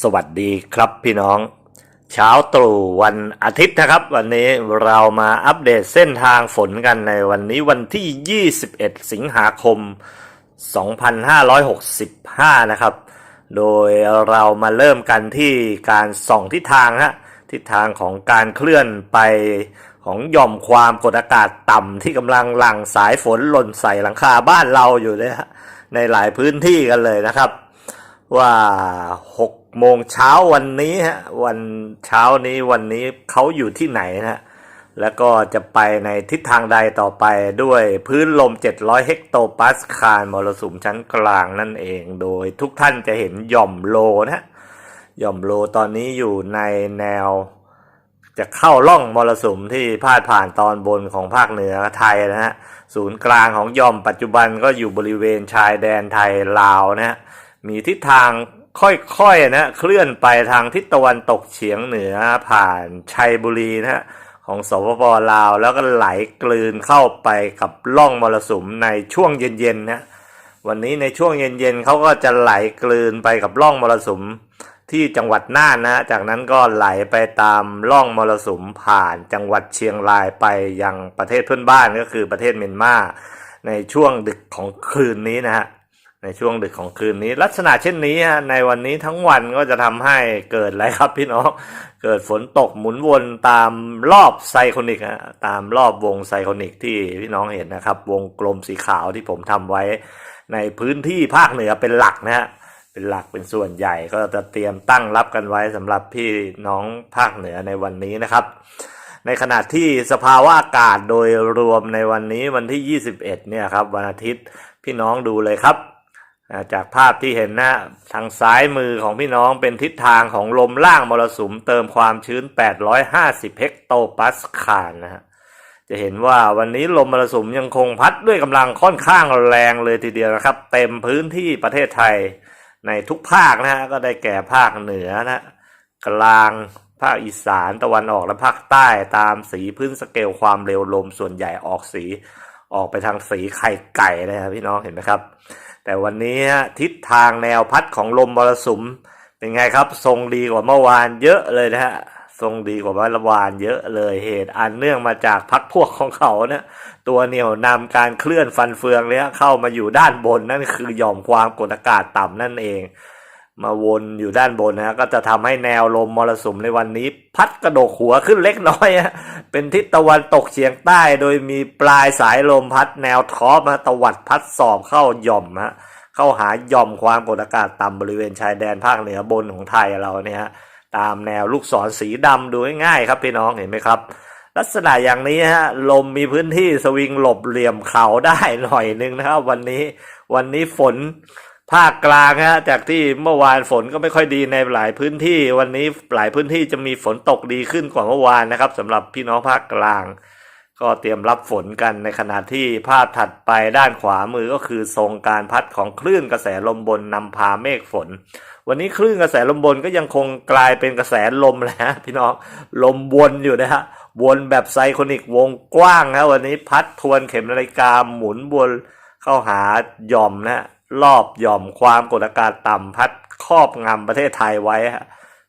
สวัสดีครับพี่น้อง เช้าตรู่วันอาทิตย์นะครับ วันนี้เรามาอัปเดตเส้นทางฝนกันในวันนี้วันที่ 21 สิงหาคม 2565 นะครับ โดยเรามาเริ่มกันที่การส่องทิศทางฮะทิศทางของการเคลื่อนไปของหย่อมความกดอากาศต่ำที่กำลังหลั่งสายฝนหล่นใส่หลังคาบ้านเราอยู่เนะฮะในหลายพื้นที่กันเลยนะครับ ว่า 6 โมงเช้าวันนี้ฮะวันเช้านี้วันนี้เขาอยู่ที่ไหนนะฮะแล้วก็จะไปในทิศทางใดต่อไปด้วยพื้นลม 700 เฮกโตปาสคาลมรสุมชั้นกลางนั่นเอง โดยทุกท่านจะเห็นหย่อมโลนะฮะหย่อมโลตอนนี้อยู่ในแนว จะเข้าล่องมรสุมที่พาดผ่านตอนบนของภาคเหนือไทยนะฮะศูนย์กลางของหย่อมปัจจุบันก็อยู่บริเวณชายแดนไทยลาวนะฮะมีทิศทาง ค่อยๆนะเคลื่อนไปทางทิศตะวันตกเฉียงเหนือผ่านชัยบุรีนะฮะของสปปลาว แล้วก็ไหลกลืนเข้าไปกับล่องมรสุมในช่วงเย็นๆนะวันนี้ในช่วงเย็นๆเขาก็จะไหลกลืนไปกับล่องมรสุมที่จังหวัดน่านนะจากนั้นก็ไหลไปตามล่องมรสุมผ่านจังหวัดเชียงรายไปยังประเทศเพื่อนบ้านก็คือประเทศเมียนมาในช่วงดึกของคืนนี้นะฮะ ในช่วงดึกของคืนนี้ ลักษณะเช่นนี้ฮะในวันนี้ทั้งวันก็จะทำให้เกิดอะไรครับพี่น้อง เกิดฝนตกหมุนวนตามรอบไซโคนิกฮะตามรอบวงไซโคนิกที่พี่น้องเห็นนะครับ วงกลมสีขาวที่ผมทำไว้ ในพื้นที่ภาคเหนือเป็นหลักนะฮะเป็นหลักเป็นส่วนใหญ่ก็จะเตรียมตั้งรับกันไว้สำหรับพี่น้องภาคเหนือในวันนี้นะครับ ในขณะที่สภาวะอากาศโดยรวมในวันนี้วันที่ 21 เนี่ยครับวันอาทิตย์พี่น้องดูเลยครับ จากภาพที่เห็นนะทางซ้ายมือของพี่น้องเป็นทิศทางของลมล่างมรสุมเติมความชื้น 850 เฮกโตปาสคาลนะฮะจะเห็นว่าวันนี้ลมมรสุมยังคงพัดด้วยกำลังค่อนข้างแรงเลยทีเดียวนะครับ เต็มพื้นที่ประเทศไทยในทุกภาคนะฮะก็ได้แก่ภาคเหนือนะกลางภาคอีสานตะวันออกและภาคใต้ตามสีพื้นสเกลความเร็วลมส่วนใหญ่ออกสีออกไปทางสีไข่ไก่นะครับพี่น้องเห็นไหมครับ แต่วันนี้ฮะทิศทางแนวพัดของลมมรสุม เป็นไงครับ ทรงดีกว่าเมื่อวานเยอะเลยนะฮะทรงดีกว่าเมื่อวานเยอะเลยเหตุอันเนื่องมาจากพักพวกของเขาเนี่ยตัวเหนี่ยวนำการเคลื่อนฟันเฟืองเนี่ยเข้ามาอยู่ด้านบนนั่นคือหย่อมความกดอากาศต่ำนั่นเอง มาวนอยู่ด้านบนนะก็จะทำให้แนวลมมรสุมในวันนี้ พัดกระโดกหัวขึ้นเล็กน้อยฮะเป็นทิศตะวันตกเฉียงใต้ โดยมีปลายสายลมพัดแนวท็อปมาตวัดพัดสอบเข้าหย่อมฮะเข้าหาหย่อมความกดอากาศต่ำบริเวณชายแดนภาคเหนือบนของไทยเราเนี่ยฮะตามแนวลูกศรสีดำดูง่ายๆครับพี่น้องเห็นไหมครับ ลักษณะอย่างนี้ฮะลมมีพื้นที่สวิงหลบเหลี่ยมเขาได้หน่อยนึงนะครับ วันนี้วันนี้ฝน ภาคกลางฮะจากที่เมื่อวานฝนก็ไม่ค่อยดีในหลายพื้นที่ วันนี้หลายพื้นที่จะมีฝนตกดีขึ้นกว่าเมื่อวานนะครับสำหรับพี่น้องภาคกลาง ก็เตรียมรับฝนกันในขณะที่ภาพถัดไปด้านขวามือก็คือทรงการพัดของคลื่นกระแสลมบนนำพาเมฆฝน วันนี้คลื่นกระแสลมบนก็ยังคงกลายเป็นกระแสลมแหละพี่น้องลมวนอยู่นะฮะวนแบบไซโคนิกวงกว้างนะวันนี้พัดทวนเข็มนาฬิกาหมุนวนเข้าหาหย่อมนะ รอบหย่อมความกดอากาศต่ำพัดครอบงำประเทศไทยไว้ฮะ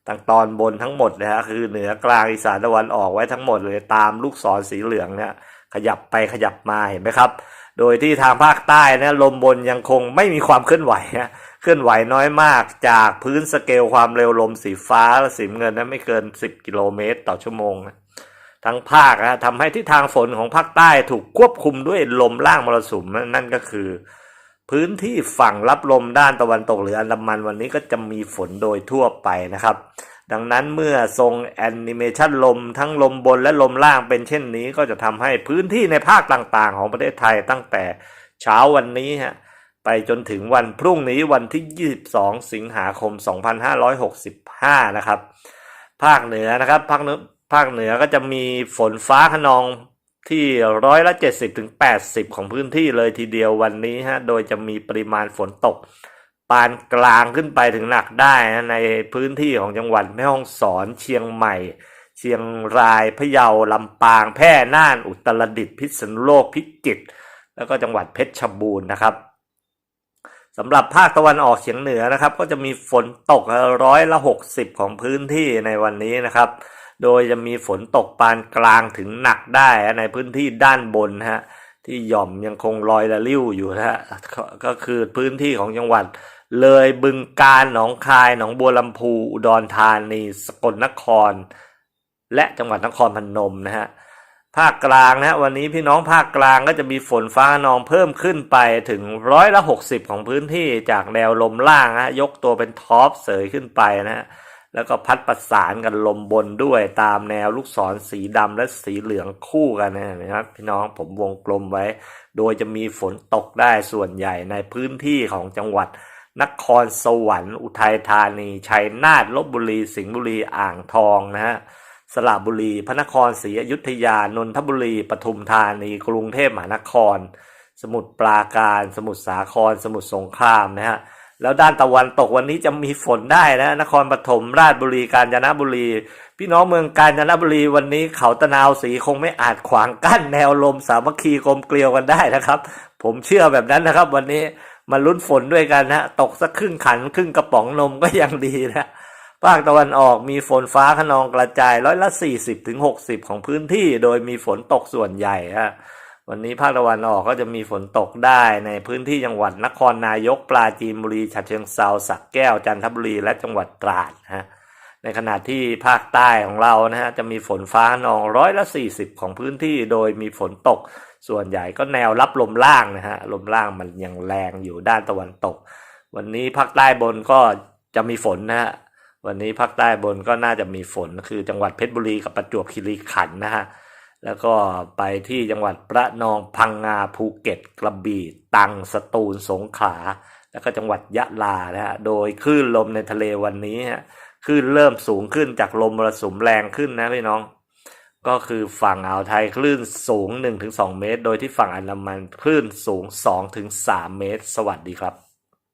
ทางตอนบนทั้งหมดเลยฮะคือเหนือกลางอีสานตะวันออกไว้ทั้งหมดเลยตามลูกศรสีเหลืองเนี่ยขยับไปขยับมาเห็นไหมครับ โดยที่ทางภาคใต้นี่ยลมบนยังคงไม่มีความเคลื่อนไหวฮะเคลื่อนไหวน้อยมากจากพื้นสเกลความเร็วลมสีฟ้าและสีเงินนั้นไม่เกิน 10 กิโลเมตรต่อชั่วโมงนะทั้งภาคนะทำให้ทิศทางฝนของภาคใต้ถูกควบคุมด้วยลมล่างมรสุมนั่นก็คือ พื้นที่ฝั่งรับลมด้านตะวันตกหรืออันดามันวันนี้ก็จะมีฝนโดยทั่วไปนะครับ ดังนั้นเมื่อทรงแอนิเมชันลมทั้งลมบนและลมล่างเป็นเช่นนี้ ก็จะทำให้พื้นที่ในภาคต่างๆ ของประเทศไทยตั้งแต่เช้าวันนี้ฮะไปจนถึงวันพรุ่งนี้วันที่ 22 สิงหาคม 2565 นะครับ ภาคเหนือนะครับ ภาคเหนือภาคเหนือก็จะมีฝนฟ้าขนอง ที่ร้อยละเจ็ดสิบถึงแปดสิบของพื้นที่เลยทีเดียววันนี้ฮะ โดยจะมีปริมาณฝนตก ปานกลางขึ้นไปถึงหนักได้นะในพื้นที่ของจังหวัดแม่ฮ่องสอนเชียงใหม่ เชียงรายพะเยาลำปางแพร่น่านอุตรดิตถ์พิษณุโลกพิจิตรแล้วก็จังหวัดเพชรบูรณ์นะครับสำหรับภาคตะวันออกเฉียงเหนือนะครับ ก็จะมีฝนตกร้อยละ 60 ของพื้นที่ในวันนี้นะครับ โดยจะมีฝนตกปานกลางถึงหนักได้ในพื้นที่ด้านบนนะฮะที่หย่อมยังคงลอยละลิ้วอยู่นะฮะก็คือพื้นที่ของจังหวัด เลยบึงกาฬหนองคายหนองบัวลำพูอุดรธานีสกลนคร และจังหวัดนครพนมนะฮะภาคกลางนะฮะวันนี้พี่น้องภาคกลางก็จะมีฝนฟ้าขนองเพิ่มขึ้นไปถึงร้อยละ60ของพื้นที่จากแนวลมล่างฮะยกตัวเป็นท็อปเสยขึ้นไปนะฮะ แล้วก็พัดประสานกันลมบนด้วยตามแนวลูกศรสีดำและสีเหลืองคู่กันนะครับ พี่น้องผมวงกลมไว้ โดยจะมีฝนตกได้ส่วนใหญ่ในพื้นที่ของจังหวัด นครสวรรค์ อุทัยธานี ชัยนาทลบบุรี สิงห์บุรี อ่างทองนะฮะสระบุรี พระนครศรีอยุธยา นนทบุรี ปทุมธานี กรุงเทพมหานคร สมุทรปราการ สมุทรสาคร สมุทรสงครามนะฮะ แล้วด้านตะวันตกวันนี้จะมีฝนได้นะ นครปฐมราชบุรีกาญจนบุรี พี่น้องเมืองกาญจนบุรีวันนี้เขาตะนาวสีคงไม่อาจขวางกั้นแนวลมสามัคคีกลมเกลียวกันได้นะครับ ผมเชื่อแบบนั้นนะครับ วันนี้มาลุ้นฝนด้วยกันนะตกสักครึ่งขันครึ่งกระป๋องนมก็ยังดีนะภาคตะวันออกมีฝนฟ้าขนองกระจายร้อยละ 40ถึง60 ของพื้นที่ โดยมีฝนตกส่วนใหญ่ฮะ วันนี้ภาคตะวันออกก็จะมีฝนตกได้ในพื้นที่จังหวัดนครนายกปราจีนบุรีฉะเชิงเซาสระแก้วจันทบุรีและจังหวัดตราดนะฮะในขณะที่ภาคใต้ของเรานะฮะจะมีฝนฟ้านองร้อยละ 40 ของพื้นที่โดยมีฝนตก ส่วนใหญ่ก็แนวรับลมล่างนะฮะลมล่างมันยังแรงอยู่ด้านตะวันตก วันนี้ภาคใต้บนก็จะมีฝนนะฮะวันนี้ภาคใต้บนก็น่าจะมีฝนคือจังหวัดเพชรบุรีกับประจวบคีรีขันธ์นะฮะ แล้วก็ไปที่จังหวัดพระนองพังงาภูเก็ตกระบี่ตังสตูลสงขลาแล้วก็จังหวัดยะลานะฮะโดยคลื่นลมในทะเลวันนี้ฮะคลื่นเริ่มสูงขึ้นจากลมมรสุมแรงขึ้นนะพี่น้อง ก็คือฝั่งอ่าวไทยคลื่นสูง 1-2 เมตร โดยที่ฝั่งอันดามันคลื่นสูง 2-3 เมตร สวัสดีครับ